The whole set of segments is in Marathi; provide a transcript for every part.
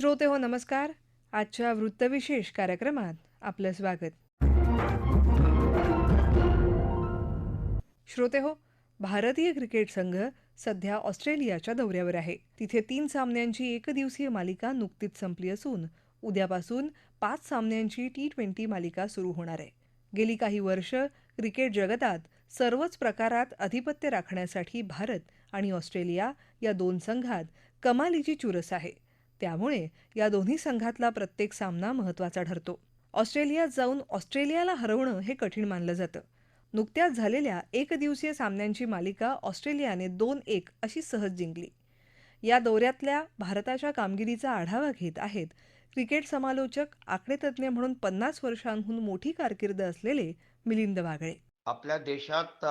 श्रोते हो नमस्कार. आजच्या वृत्तविशेष कार्यक्रमात आपलं स्वागत. श्रोते हो भारतीय क्रिकेट संघ सध्या ऑस्ट्रेलियाच्या दौऱ्यावर आहे. तिथे तीन सामन्यांची एकदिवसीय मालिका नुकतीच संपली असून उद्यापासून पाच सामन्यांची टी ट्वेंटी मालिका सुरू होणार आहे. गेली काही वर्ष क्रिकेट जगतात सर्वच प्रकारात आधिपत्य राखण्यासाठी भारत आणि ऑस्ट्रेलिया या दोन संघात कमालीची चुरस आहे. त्यामुळे या दोन्ही संघातला प्रत्येक सामना महत्त्वाचा ठरतो. ऑस्ट्रेलियात जाऊन ऑस्ट्रेलियाला हरवणं हे कठीण मानलं जातं. नुकत्याच झालेल्या एकदिवसीय सामन्यांची मालिका ऑस्ट्रेलियाने दोन एक अशी सहज जिंकली. या दौऱ्यातल्या भारताच्या कामगिरीचा आढावा घेत आहेत क्रिकेट समालोचक आकडेतज्ञ म्हणून पन्नास वर्षांहून मोठी कारकीर्द असलेले मिलिंद वागळे. आपल्या देशात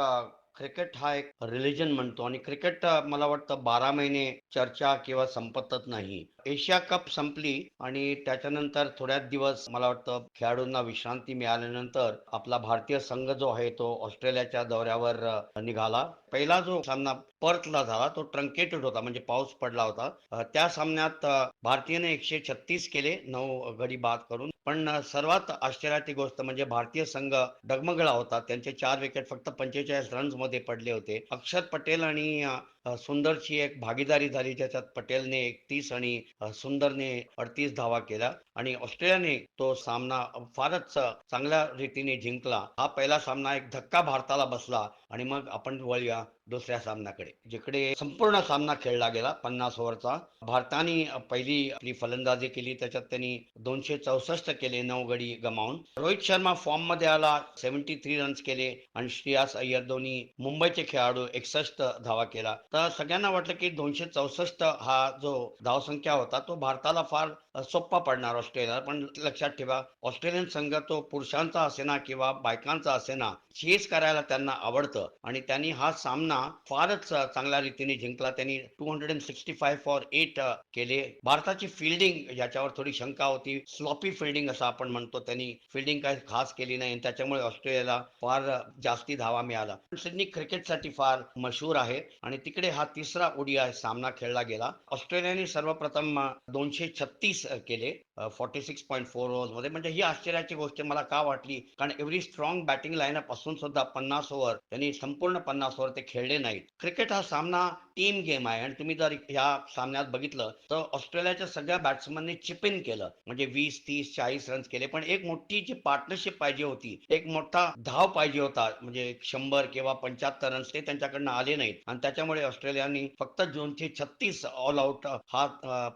क्रिकेट हा एक रिलिजन म्हणतो आणि क्रिकेट मला वाटतं बारा महिने चर्चा किंवा संपतच नाही. एशिया कप संपली आणि त्याच्यानंतर थोड्याच दिवस मला वाटतं खेळाडूंना विश्रांती मिळाल्यानंतर आपला भारतीय संघ जो आहे तो ऑस्ट्रेलियाच्या दौऱ्यावर निघाला. पहिला जो सामना पर्थला झाला तो ट्रंकेटेड होता म्हणजे पाऊस पडला होता. त्या सामन्यात भारतीयने एकशे छत्तीस केले नऊ गडी बाद करून. पण सर्वात आश्चर्याची गोष्ट म्हणजे भारतीय संघ डगमगळा होता. त्यांचे चार विकेट फक्त पंचेचाळीस रन्समध्ये पडले होते. अक्षर पटेल आणि सुंदरची एक भागीदारी झाली ज्याच्यात पटेलने एकतीस आणि सुंदरने अडतीस धावा केला आणि ऑस्ट्रेलियाने तो सामना फारच चांगल्या रीतीने जिंकला. हा पहिला सामना एक धक्का भारताला बसला आणि मग आपण वळूया दुसऱ्या सामन्याकडे जिकडे संपूर्ण सामना खेळला गेला पन्नास ओव्हरचा. भारताने पहिली आपली फलंदाजी केली त्याच्यात त्यांनी दोनशे चौसष्ट केले नऊ गडी गमावून. रोहित शर्मा फॉर्ममध्ये आला सेव्हन्टी थ्री रन्स केले आणि श्रेयास अय्यर दोन्ही मुंबईचे खेळाडू एकसष्ट धावा केला. तर सगळ्यांना वाटलं की दोनशे चौसष्ट हा जो धावसंख्या होता तो भारताला फार सोप्पा पडणार ऑस्ट्रेलियाला. पण लक्षात ठेवा ऑस्ट्रेलियन संघ तो पुरुषांचा असेना किंवा बायकांचा असेना चेस करायला त्यांना आवडतं. आणि त्यांनी हा सामना फारच चांगल्या रीतीने जिंकला. त्यांनी two hundred and sixty five for eight केले. भारताची फिल्डिंग याच्यावर थोडी शंका होती. स्लॉपी फिल्डिंग असं आपण म्हणतो. त्यांनी फिल्डिंग काही खास केली नाही. त्याच्यामुळे ऑस्ट्रेलियाला फार जास्ती धावा मिळाला. सिडनी क्रिकेटसाठी फार मशहूर आहे. आणि तिकडे हा तिसरा ओडीआय सामना खेळला गेला. ऑस्ट्रेलियाने सर्वप्रथम दोनशे छत्तीस केले फॉर्टी सिक्स पॉईंट फोर ओव्हर्समध्ये. म्हणजे ही आश्चर्याची गोष्ट मला का वाटली? कारण एव्हरी स्ट्रॉंग बॅटिंग लाईनअप असून सुद्धा पन्नास ओव्हर त्यांनी संपूर्ण पन्नास ओव्हर ते खेळले नाहीत. क्रिकेट हा सामना टीम गेम आहे आणि तुम्ही जर ह्या सामन्यात बघितलं तर ऑस्ट्रेलियाच्या सगळ्या बॅट्समनने चिप इन केलं. म्हणजे वीस तीस चाळीस रन्स केले. पण एक मोठी जी पार्टनरशिप पाहिजे होती एक मोठा धाव पाहिजे होता म्हणजे शंभर किंवा पंच्याहत्तर रन्स ते त्यांच्याकडनं आले नाहीत. आणि त्याच्यामुळे ऑस्ट्रेलियाने फक्त दोनशे छत्तीस ऑल आउट हा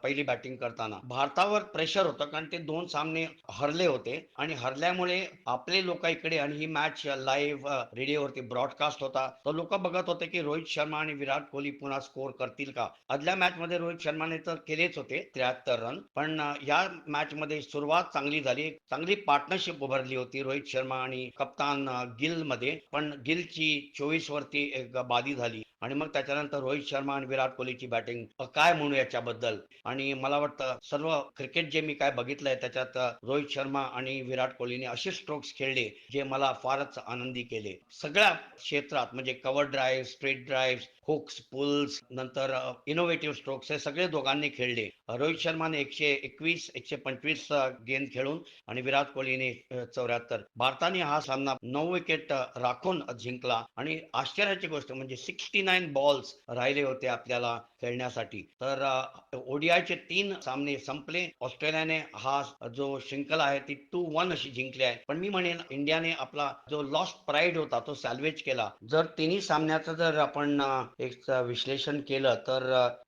पहिली बॅटिंग करताना. भारतावर प्रेशर होतं कारण ते दोन सामने हरले होते. आणि हरल्यामुळे आपले लोक इकडे आणि ही मॅच लाईव्ह रेडिओवरती ब्रॉडकास्ट होता. तर लोक बघत होते की रोहित शर्मा आणि विराट कोहली पुन्हा स्कोर करतील का? आदल्या मॅच मध्ये रोहित शर्माने तर केलेच होते त्र्याहत्तर रन पण या मॅच मध्ये सुरुवात चांगली झाली. चांगली पार्टनरशिप उभारली होती रोहित शर्मा आणि कप्तान गिलमध्ये पण गिलची चोवीस वरती एक बादी झाली. आणि मग त्याच्यानंतर रोहित शर्मा आणि विराट कोहलीची बॅटिंग काय म्हणू याच्याबद्दल? आणि मला वाटतं सर्व क्रिकेट जे मी काय बघितलंय त्याच्यात रोहित शर्मा आणि विराट कोहलीने असे स्ट्रोक्स खेळले जे मला फारच आनंद केले. सगळ्या क्षेत्रात म्हणजे cover drive straight drive hooks pulls नंतर इनोव्हेटिव्ह स्ट्रोक्स हे सगळे दोघांनी खेळले. रोहित शर्माने एकशे एकवीस एकशे पंचवीस गेंद खेळून आणि विराट कोहलीने चौऱ्याहत्तर. भारताने हा सामना नऊ विकेट राखून जिंकला आणि आश्चर्याची गोष्ट म्हणजे सिक्स्टी नाईन बॉल्स राहिले होते आपल्याला खेळण्यासाठी. तर ओडीआयचे तीन सामने संपले. ऑस्ट्रेलियाने हा जो शृंखला आहे ती टू वन अशी जिंकली आहे. पण मी म्हणेन इंडियाने आपला जो लॉस्ट प्राईड होता तो सॅल्वेज केला. जर तिन्ही सामन्याचा जर आपण एक विश्लेषण केलं तर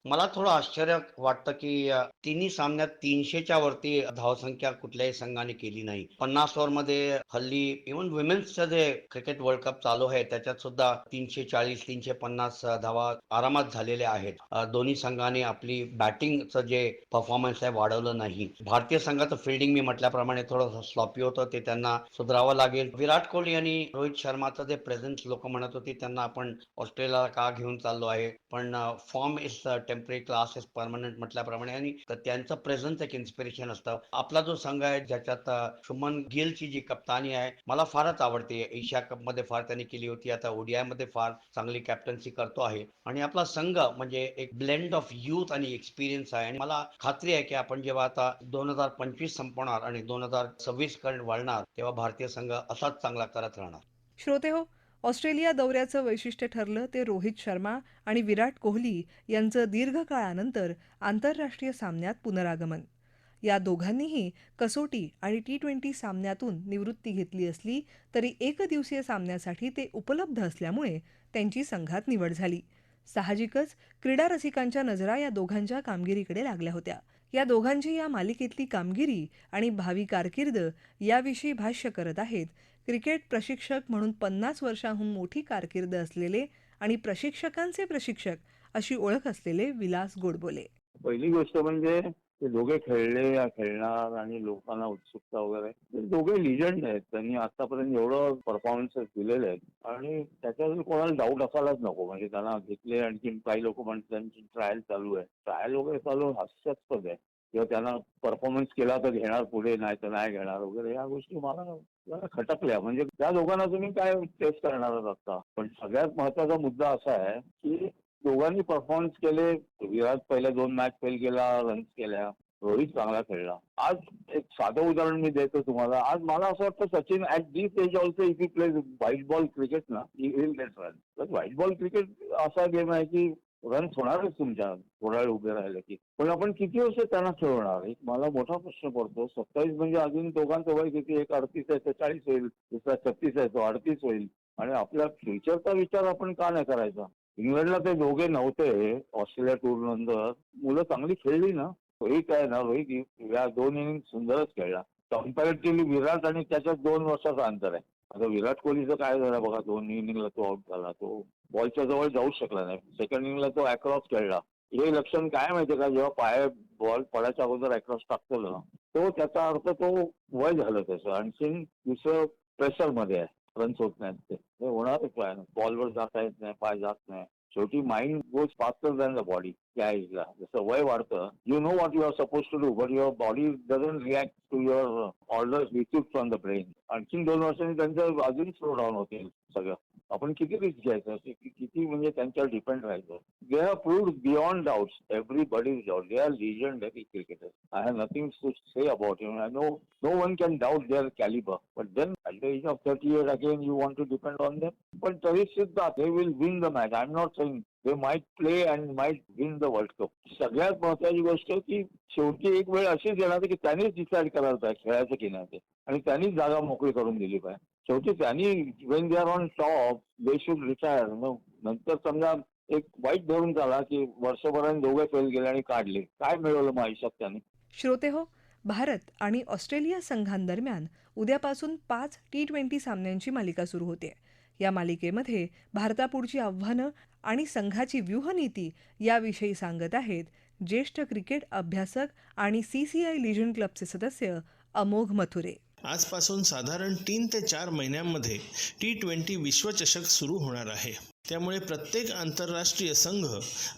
मला थोडं आश्चर्य वाटतं की तिन्ही सामन्यात तीनशेच्या वरती धावसंख्या कुठल्याही संघाने केली नाही. पन्नास ओव्हरमध्ये हल्ली इव्हन वुमेन्सचं जे क्रिकेट वर्ल्ड कप चालू आहे त्याच्यात सुद्धा तीनशे चाळीस तीनशे पन्नास धावा आरामात झालेल्या आहेत. दोन्ही संघाने आपली बॅटिंगचं जे परफॉर्मन्स आहे वाढवलं नाही. भारतीय संघाचं फिल्डिंग मी म्हटल्याप्रमाणे थोडं स्लॉपी होतं ते त्यांना सुधारावं लागेल. विराट कोहली आणि रोहित शर्माचं जे प्रेझेन्स लोक म्हणत होते त्यांना आपण ऑस्ट्रेलियाला का घेऊन घेऊन चाललो आहे. पण form is temporary class is permanent म्हटल्याप्रमाणे आणि त्यांचं प्रेझन्स एक इन्स्पिरेशन असतं. आपला जो संघ आहे ज्याच्यात शुमन गिलची जी कप्तानी आहे मला फारच आवडते. एशिया कपमध्ये फार त्यांनी केली होती. आता ओडीआयमध्ये फार चांगली कॅप्टन्सी करतो आहे. आणि आपला संघ म्हणजे एक ब्लेंड ऑफ युथ आणि एक्सपिरियन्स आहे. आणि मला खात्री आहे की आपण जेव्हा आता दोन हजार पंचवीस संपवणार आणि दोन हजार सव्वीसकडे वळणार तेव्हा भारतीय संघ असाच चांगला करत राहणार. श्रोते हो ऑस्ट्रेलिया दौऱ्याचं वैशिष्ट्य ठरलं ते रोहित शर्मा आणि विराट कोहली यांचं दीर्घकाळानंतर आंतरराष्ट्रीय सामन्यात पुनरागमन. या दोघांनीही कसोटी आणि टी ट्वेंटी सामन्यातून निवृत्ती घेतली असली तरी एकदिवसीय सामन्यासाठी ते उपलब्ध असल्यामुळे त्यांची संघात निवड झाली. साहजिकच क्रीडा रसिकांच्या नजरा या दोघांच्या कामगिरीकडे लागल्या होत्या. या दोघांची या मालिकेतली कामगिरी आणि भावी कारकीर्द याविषयी भाष्य करत आहेत क्रिकेट प्रशिक्षक म्हणून पन्नास वर्षांहून मोठी कारकीर्द असलेले आणि प्रशिक्षकांचे प्रशिक्षक अशी ओळख असलेले विलास गोडबोले. पहिली गोष्ट म्हणजे ते दोघे खेळले या खेळणार आणि लोकांना उत्सुकता वगैरे. ते दोघे लिजंड आहेत. त्यांनी आतापर्यंत एवढं परफॉर्मन्सेस दिलेले आहेत. आणि त्याच्यावर कोणाला डाऊट असायलाच नको. म्हणजे त्यांना घेतले आणखी काही लोक म्हणतात त्यांची ट्रायल चालू आहे. ट्रायल वगैरे चालू हास्यास्पद आहे. किंवा त्यांना परफॉर्मन्स केला तर घेणार पुढे नाही तर नाही घेणार वगैरे या गोष्टी मला जरा खटकल्या. म्हणजे त्या दोघांना तुम्ही काय टेस्ट करणार आता? पण सगळ्यात महत्त्वाचा मुद्दा असा आहे की दोघांनी परफॉर्मन्स केले विराट पहिल्या दोन मॅच फेल केला रन्स केल्या रोहित चांगला खेळला. आज एक साधं उदाहरण मी देतो तुम्हाला. आज मला असं वाटतं Sachin at this age also if you play white ball cricket ना विल गेट रन तर व्हाईट बॉल क्रिकेट असा गेम आहे की रन्स होणारच तुमच्या थोडा वेळ उभे राहिले की. पण आपण किती वर्ष त्यांना खेळवणार? एक मला मोठा प्रश्न पडतो. सत्तावीस म्हणजे अजून दोघांचं वय किती? एक अडतीस आहे तर चाळीस होईल. दुसरा छत्तीस आहे तो अडतीस होईल. आणि आपल्या फ्युचरचा विचार आपण का नाही करायचा? इंग्लंडला ते दोघे नव्हते. ऑस्ट्रेलिया टूर नंतर. मुलं चांगली खेळली ना. रोहित आहे ना रोहित या दोन इनिंग सुंदरच खेळला. कम्पॅरेटिव्हली विराट आणि त्याच्यात दोन वर्षाचं अंतर आहे. आता विराट कोहलीचं काय झालं बघा दोन इनिंगला तो आउट झाला तो बॉलच्या जवळ जाऊ शकला नाही. सेकंड इनिंगला तो अक्रॉस खेळला. हे लक्षण काय माहितीये का? जेव्हा पाय बॉल पडायच्या अगोदर अक्रॉस टाकतो ना तो त्याचा अर्थ तो वय झालं त्याचं. आणखीन दुसरं प्रेशरमध्ये आहे. रन्स होत नाहीत ते. हे काय बॉलवर जाता येत नाही पाय जात नाही. शेवटी mind goes faster than the body त्या एजला जसं वय वाढतं you know what you are suppose to do but your body doesn't react to your orders receive from the brain आणखीन दोन वर्षांनी त्यांचं अजून स्लो डाऊन होतील सगळं. आपण किती रिस्क घ्यायचं? किती म्हणजे त्यांच्यावर डिपेंड राहायचं? They have proved beyond doubts everybody doubt they are legend cricketer I have nothing to say about you I know no one can doubt their calibre but then at the age of thirty years again you want to depend on them पण तरी सुद्धा they will win the match I am not saying they might play and might win the world cup सगळ्यात महत्वाची गोष्ट की शेवटी एक वेळ अशीच येणार की त्यांनीच डिसाईड करायला पाहिजे खेळायचं की नाही ते. आणि त्यांनीच जागा मोकळी करून दिली पाहिजे. शेवटी त्यांनी when they are on top they should retire नंतर समजा एक वाईट धरून झाला की वर्षभराने दोघे फेल गेले आणि काढले. काय मिळवलं मग आयुष्यात त्याने? श्रोते हो भारत आणि ऑस्ट्रेलिया संघांदरम्यान उद्यापासून पाच टी ट्वेंटी सामन्यांची मालिका सुरू होते. या मालिकेमध्ये भारतापुढची आव्हानं आणि संघाची व्यूहनीती याविषयी सांगत आहेत ज्येष्ठ क्रिकेट अभ्यासक आणि सी सी आय लिजन क्लबचे सदस्य अमोघ मथुरे. आजपासून साधारण तीन ते चार महिन्यांमध्ये टी ट्वेंटी विश्वचषक सुरू होणार आहे. त्यामुळे प्रत्येक आंतरराष्ट्रीय संघ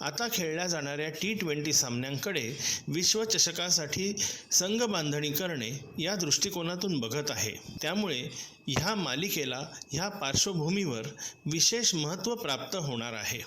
आता खेळल्या जाणाऱ्या टी ट्वेंटी सामन्यांकडे विश्वचषकासाठी संघ बांधणी करणे या दृष्टिकोनातून बघत आहे. त्यामुळे ह्या मालिकेला ह्या पार्श्वभूमीवर विशेष महत्त्व प्राप्त होणार आहे.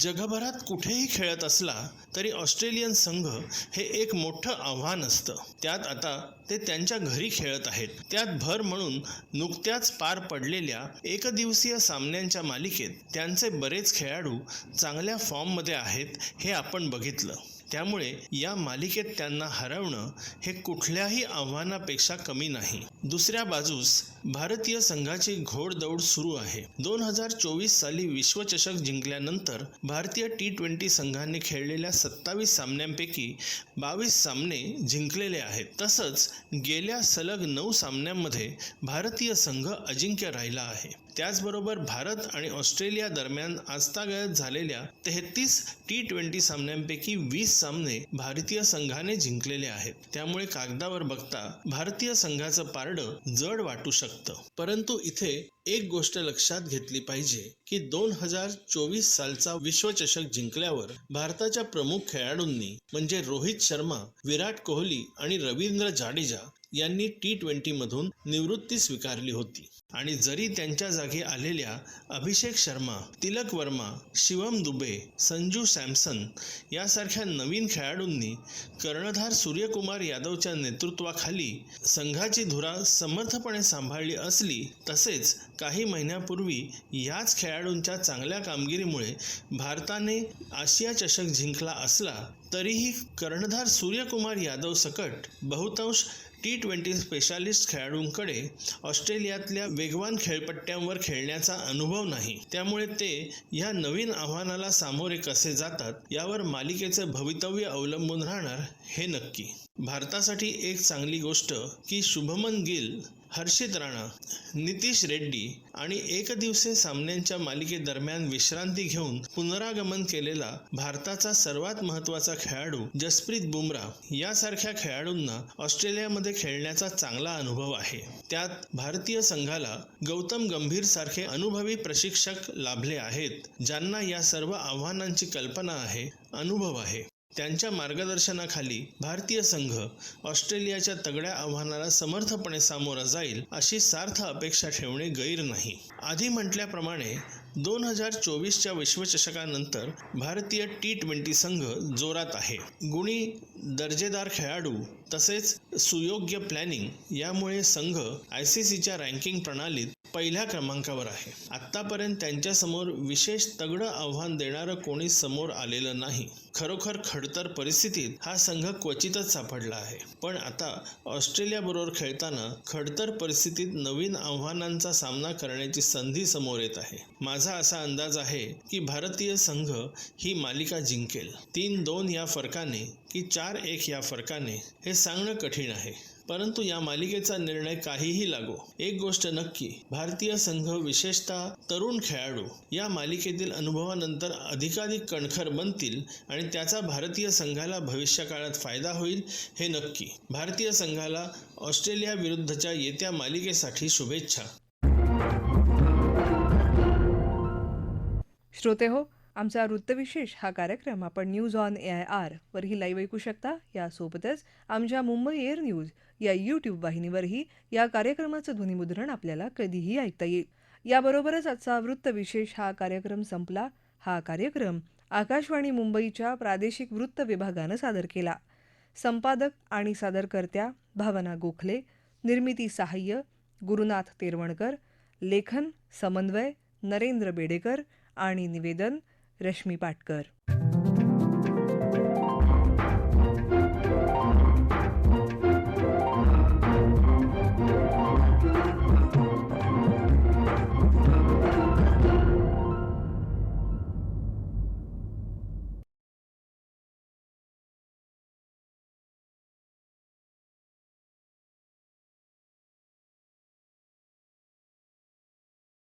जगभरात कुठेही खेळत असला तरी ऑस्ट्रेलियन संघ हे एक मोठं आव्हान असतं. त्यात आता ते त्यांच्या घरी खेळत आहेत. त्यात भर म्हणून नुकत्याच पार पडलेल्या एकदिवसीय सामन्यांच्या मालिकेत त्यांचे बरेच खेळाडू चांगल्या फॉर्ममध्ये आहेत हे आपण बघितलं. त्यामुळे या मालिकेत त्यांना हरवणं हे कुठल्याही आव्हानापेक्षा कमी नाही. दुसऱ्या बाजूस भारतीय संघाची घोडदौड सुरू आहे. दोन हजार चोवीस साली विश्वचषक जिंकल्यानंतर भारतीय टी ट्वेंटी संघाने खेळलेल्या सत्तावीस सामन्यांपैकी बावीस सामने जिंकलेले आहेत. तसंच गेल्या सलग नऊ सामन्यांमध्ये भारतीय संघ अजिंक्य राहिला आहे. त्याचबरोबर भारत आणि ऑस्ट्रेलिया दरम्यान आजतागायत झालेल्या तेहतीस टी ट्वेंटी सामन्यांपैकी वीस सामने भारतीय संघाने जिंकलेले आहेत. त्यामुळे कागदावर बघता भारतीय संघाचं पारडं जड वाटू शकतं. परंतु इथे एक गोष्ट लक्षात घेतली पाहिजे की दोन हजार चोवीस सालचा विश्वचषक जिंकल्यावर भारताच्या प्रमुख खेळाडूंनी म्हणजे रोहित शर्मा विराट कोहली आणि रवींद्र जाडेजा यांनी टी ट्वेंटी मधून निवृत्ती स्वीकारली होती. आणि जरी त्यांच्या जागी आलेल्या अभिषेक शर्मा तिलक वर्मा शिवम दुबे संजू सॅमसन यासारख्या नवीन खेळाडूंनी कर्णधार सूर्यकुमार यादवच्या नेतृत्वाखाली संघाची धुरा समर्थपणे सांभाळली असली तसेच काही महिन्यापूर्वी याच खेळाडूंच्या चांगल्या कामगिरीमुळे भारताने आशिया चषक जिंकला असला तरीही कर्णधार सूर्यकुमार यादव सकट बहुतांश टी ट्वेंटी स्पेशालिस्ट खेळाडूंकडे ऑस्ट्रेलियातल्या वेगवान खेळपट्ट्यांवर खेळण्याचा अनुभव नाही. त्यामुळे ते या नवीन आव्हानाला सामोरे कसे जातात यावर मालिकेचे भवितव्य अवलंबून राहणार हे नक्की. भारतासाठी एक चांगली गोष्ट की शुभमन गिल हर्षित राणा नितीश रेड्डी आणि एकदिवसीय सामन्यांच्या मालिकेदरम्यान विश्रांती घेऊन पुनरागमन केलेला भारताचा सर्वात महत्त्वाचा खेळाडू जसप्रीत बुमराह यासारख्या खेळाडूंना ऑस्ट्रेलियामध्ये खेळण्याचा चांगला अनुभव आहे. त्यात भारतीय संघाला गौतम गंभीर सारखे अनुभवी प्रशिक्षक लाभले आहेत ज्यांना या सर्व आव्हानांची कल्पना आहे अनुभव आहे. त्यांच्या मार्गदर्शनाखाली भारतीय संघ ऑस्ट्रेलियाच्या तगड्या आव्हानाला समर्थपणे सामोरा जाईल अशी सार्थ अपेक्षा ठेवणे गैर नाही. आधी म्हटल्याप्रमाणे दोन हजार चोवीसच्या विश्वचषकानंतर भारतीय टी ट्वेंटी संघ जोरात आहे. गुणी दर्जेदार खेळाडू तसेच सुयोग्य प्लॅनिंग यामुळे संघ आय सी सीच्या रँकिंग प्रणालीत पहिल्या क्रमांकावर आहे. आत्तापर्यंत त्यांच्यासमोर विशेष तगडं आव्हान देणारं कोणी समोर आलेलं नाही. खरोखर खडतर परिस्थितीत हा संघ क्वचितच सापडला आहे. पण आता ऑस्ट्रेलियाबरोबर खेळताना खडतर परिस्थितीत नवीन आव्हानांचा सामना करण्याची संधी समोर येत आहे. माझा माझा असा अंदाज आहे की भारतीय संघ ही मालिका जिंकेल. तीन दोन या फरकाने की चार एक या फरकाने हे सांगणं कठीण आहे. परंतु या मालिकेचा निर्णय काहीही लागो. एक गोष्ट नक्की भारतीय संघ विशेषतः तरुण खेळाडू या मालिकेतील अनुभवानंतर अधिकाधिक कणखर बनतील आणि त्याचा भारतीय संघाला भविष्यकाळात फायदा होईल हे नक्की. भारतीय संघाला ऑस्ट्रेलिया विरुद्धच्या येत्या मालिकेसाठी शुभेच्छा. श्रोते हो आमचा वृत्तविशेष हा कार्यक्रम आपण news on A I R वरही लाईव्ह ऐकू शकता. यासोबतच आमच्या मुंबई एअर न्यूज या यूट्यूब वाहिनीवरही या कार्यक्रमाचं ध्वनिमुद्रण आपल्याला कधीही ऐकता येईल. याबरोबरच आजचा वृत्तविशेष हा कार्यक्रम संपला. हा कार्यक्रम आकाशवाणी मुंबईच्या प्रादेशिक वृत्त विभागानं सादर केला. संपादक आणि सादरकर्त्या भावना गोखले निर्मिती सहाय्य गुरुनाथ तेरवणकर लेखन समन्वय नरेंद्र बेडेकर आणि निवेदन रश्मी पाटकर.